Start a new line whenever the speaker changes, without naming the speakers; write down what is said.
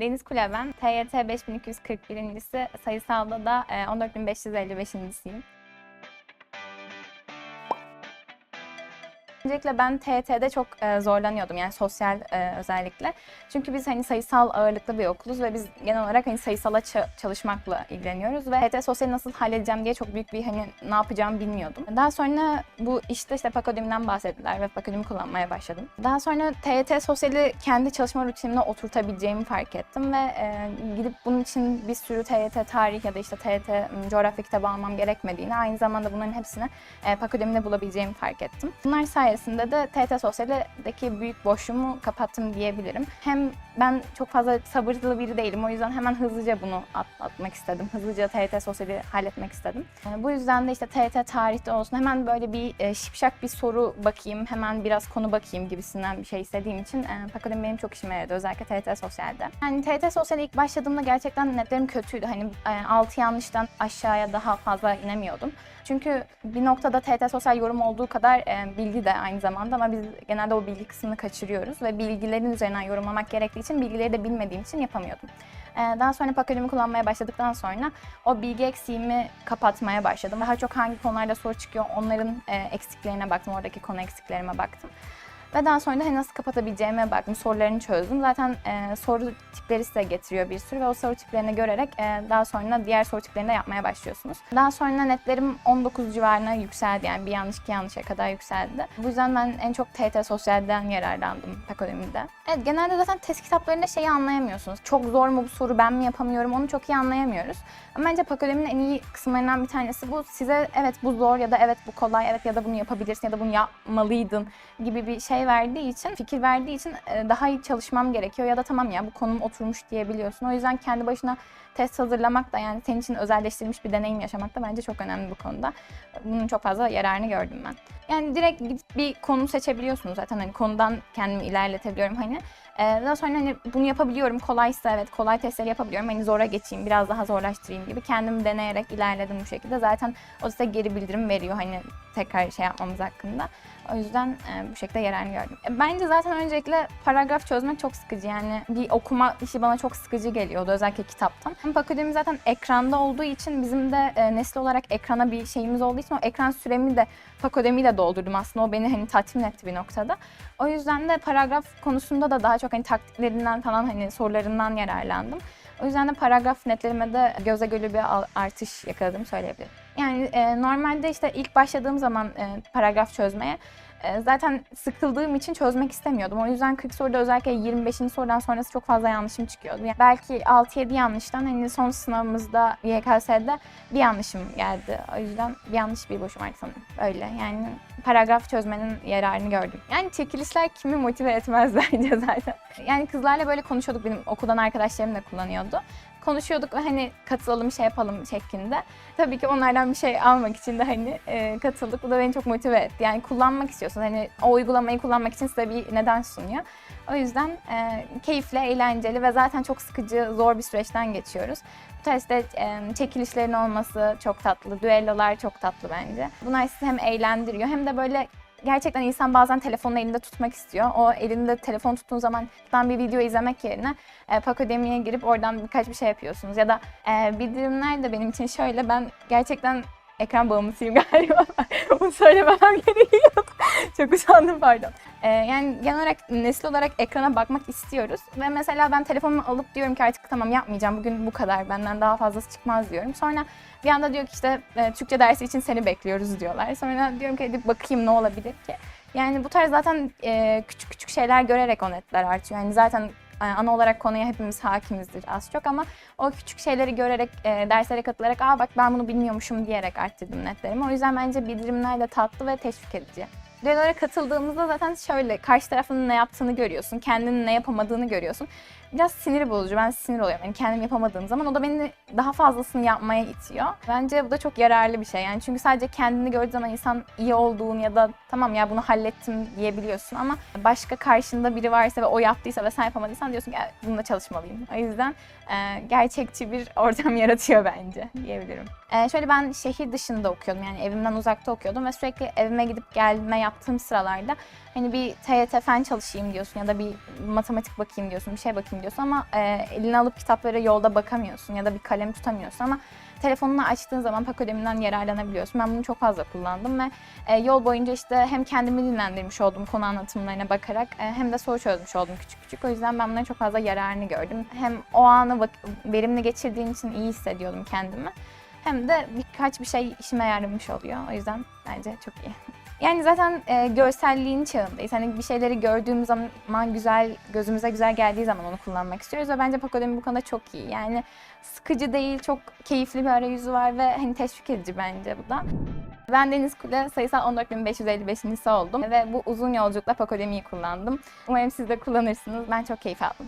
Deniz Kule ben. TYT 5241'incisi. Sayısalda da e, 14555.siyim. Öncelikle ben TYT'de çok e, zorlanıyordum yani sosyal e, özellikle. Çünkü biz hani sayısal ağırlıklı bir okuluz ve biz genel olarak hani sayısala ça- çalışmakla ilgileniyoruz ve TYT sosyali nasıl halledeceğim diye çok büyük bir hani ne yapacağımı bilmiyordum. Daha sonra bu işte işte Pakodemi'den bahsettiler ve Pakodemi kullanmaya başladım. Daha sonra TYT sosyali kendi çalışma rutinime oturtabileceğimi fark ettim ve e, gidip bunun için bir sürü TYT tarih ya da işte TYT m, coğrafya kitabı almam gerekmediğini aynı zamanda bunların hepsini e, Pakodemi'de bulabileceğimi fark ettim. Bunlar sayesinde de TYT Sosyal'deki büyük boşluğumu kapattım diyebilirim. Hem ben çok fazla sabırlı biri değilim. O yüzden hemen hızlıca bunu atlatmak istedim. Hızlıca TYT Sosyal'i halletmek istedim. E, bu yüzden de işte TYT tarihte olsun hemen böyle bir e, şipşak bir soru bakayım, hemen biraz konu bakayım gibisinden bir şey istediğim için e, Pakodemi benim çok işime yaradı. Özellikle TYT Sosyal'de. Yani TYT Sosyal'e ilk başladığımda gerçekten netlerim kötüydü. Hani e, 6 yanlıştan aşağıya daha fazla inemiyordum. Çünkü bir noktada TT sosyal yorum olduğu kadar e, bilgi de aynı zamanda ama biz genelde o bilgi kısmını kaçırıyoruz ve bilgilerin üzerinden yorumlamak gerektiği için bilgileri de bilmediğim için yapamıyordum. E, daha sonra Pakodemi kullanmaya başladıktan sonra o bilgi eksiğimi kapatmaya başladım. Daha çok hangi konularda soru çıkıyor onların e, eksiklerine baktım, oradaki konu eksiklerime baktım. Ve daha sonra da hani nasıl kapatabileceğime baktım, sorularını çözdüm. Zaten e, soru tipleri size getiriyor bir sürü ve o soru tiplerini görerek e, daha sonra diğer soru tiplerini de yapmaya başlıyorsunuz. Daha sonra netlerim 19 civarına yükseldi yani bir yanlış iki yanlışa kadar yükseldi. Bu yüzden ben en çok TT Sosyal'den yararlandım Pakodemi'de. Evet genelde zaten test kitaplarında şeyi anlayamıyorsunuz. Çok zor mu bu soru ben mi yapamıyorum onu çok iyi anlayamıyoruz. Ama bence Pakodemi'nin en iyi kısımlarından bir tanesi bu. Size evet bu zor ya da evet bu kolay evet ya da bunu yapabilirsin ya da bunu yapmalıydın gibi bir şey verdiği için, fikir verdiği için e, daha iyi çalışmam gerekiyor ya da tamam ya bu konum oturmuş diyebiliyorsun. O yüzden kendi başına test hazırlamak da yani senin için özelleştirilmiş bir deneyim yaşamak da bence çok önemli bu konuda. Bunun çok fazla yararını gördüm ben. Yani direkt gidip bir konu seçebiliyorsunuz zaten hani konudan kendimi ilerletebiliyorum hani. Ee, daha sonra hani bunu yapabiliyorum kolaysa evet kolay testleri yapabiliyorum hani zora geçeyim biraz daha zorlaştırayım gibi kendimi deneyerek ilerledim bu şekilde. Zaten o size geri bildirim veriyor hani tekrar şey yapmamız hakkında. O yüzden e, bu şekilde yararını gördüm. E, bence zaten öncelikle paragraf çözmek çok sıkıcı. Yani bir okuma işi bana çok sıkıcı geliyordu özellikle kitaptan. Hem Pakademi zaten ekranda olduğu için bizim de e, nesil olarak ekrana bir şeyimiz olduğu için o ekran süremi de Pakodemi'yle doldurdum aslında. O beni hani tatmin etti bir noktada. O yüzden de paragraf konusunda da daha çok hani taktiklerinden falan hani sorularından yararlandım. O yüzden de paragraf netlerime de göze göre bir artış yakaladım söyleyebilirim. Yani e, normalde işte ilk başladığım zaman e, paragraf çözmeye zaten sıkıldığım için çözmek istemiyordum. O yüzden 40 soruda özellikle 25. sorudan sonrası çok fazla yanlışım çıkıyordu. Yani belki 6-7 yanlıştan hani son sınavımızda YKS'de bir yanlışım geldi. O yüzden bir yanlış bir boşum vardı sanırım. Öyle yani paragraf çözmenin yararını gördüm. Yani çekilişler kimi motive etmez bence zaten. Yani kızlarla böyle konuşuyorduk benim okuldan arkadaşlarım da kullanıyordu konuşuyorduk ve hani katılalım şey yapalım şeklinde. Tabii ki onlardan bir şey almak için de hani e, katıldık. Bu da beni çok motive etti. Yani kullanmak istiyorsun. Hani o uygulamayı kullanmak için size bir neden sunuyor. O yüzden e, keyifli, eğlenceli ve zaten çok sıkıcı, zor bir süreçten geçiyoruz. Bu tarzda e, çekilişlerin olması çok tatlı, düellolar çok tatlı bence. Bunlar sizi hem eğlendiriyor hem de böyle gerçekten insan bazen telefonunu elinde tutmak istiyor. O elinde telefon tuttuğun zaman ben bir video izlemek yerine e, Pakodemi'ye girip oradan birkaç bir şey yapıyorsunuz. Ya da e, bildirimler de benim için şöyle ben gerçekten ekran bağımlısıyım galiba. Bunu söylememem gerekiyordu. Çok usandım pardon. E, yani genel olarak nesil olarak ekrana bakmak istiyoruz. Ve mesela ben telefonumu alıp diyorum ki artık tamam yapmayacağım. Bugün bu kadar benden daha fazlası çıkmaz diyorum. Sonra bir anda diyor ki işte e, Türkçe dersi için seni bekliyoruz diyorlar. Sonra diyorum ki gidip bakayım ne olabilir ki. Yani bu tarz zaten e, küçük küçük şeyler görerek o netler artıyor. Yani zaten e, ana olarak konuya hepimiz hakimizdir az çok ama o küçük şeyleri görerek, e, derslere katılarak aa bak ben bunu bilmiyormuşum diyerek arttırdım netlerimi. O yüzden bence bildirimler de tatlı ve teşvik edici. Düellolara katıldığımızda zaten şöyle karşı tarafın ne yaptığını görüyorsun, kendinin ne yapamadığını görüyorsun. Biraz sinir bozucu. Ben sinir oluyorum. Yani kendim yapamadığım zaman o da beni daha fazlasını yapmaya itiyor. Bence bu da çok yararlı bir şey. Yani çünkü sadece kendini gördüğü zaman insan iyi olduğunu ya da tamam ya bunu hallettim diyebiliyorsun ama başka karşında biri varsa ve o yaptıysa ve sen yapamadıysan diyorsun ki "Evet, bununla çalışmalıyım. O yüzden e, gerçekçi bir ortam yaratıyor bence diyebilirim. Ee, şöyle ben şehir dışında okuyordum yani evimden uzakta okuyordum ve sürekli evime gidip gelme yaptığım sıralarda hani bir TYT fen çalışayım diyorsun ya da bir matematik bakayım diyorsun, bir şey bakayım diyorsun ama e, eline alıp kitaplara yolda bakamıyorsun ya da bir kalem tutamıyorsun ama telefonunu açtığın zaman Pakodemi'den yararlanabiliyorsun. Ben bunu çok fazla kullandım ve e, yol boyunca işte hem kendimi dinlendirmiş oldum konu anlatımlarına bakarak e, hem de soru çözmüş oldum küçük küçük. O yüzden ben bunların çok fazla yararını gördüm. Hem o anı verimli geçirdiğim için iyi hissediyordum kendimi. Hem de birkaç bir şey işime yaramış oluyor. O yüzden bence çok iyi. Yani zaten e, görselliğin çağındayız. Hani bir şeyleri gördüğümüz zaman güzel, gözümüze güzel geldiği zaman onu kullanmak istiyoruz ve bence Pakodemi bu konuda çok iyi. Yani sıkıcı değil, çok keyifli bir arayüzü var ve hani teşvik edici bence bu da. Ben Deniz Kule sayısal 14.555. oldum ve bu uzun yolculukla Pakodemi'yi kullandım. Umarım siz de kullanırsınız. Ben çok keyif aldım.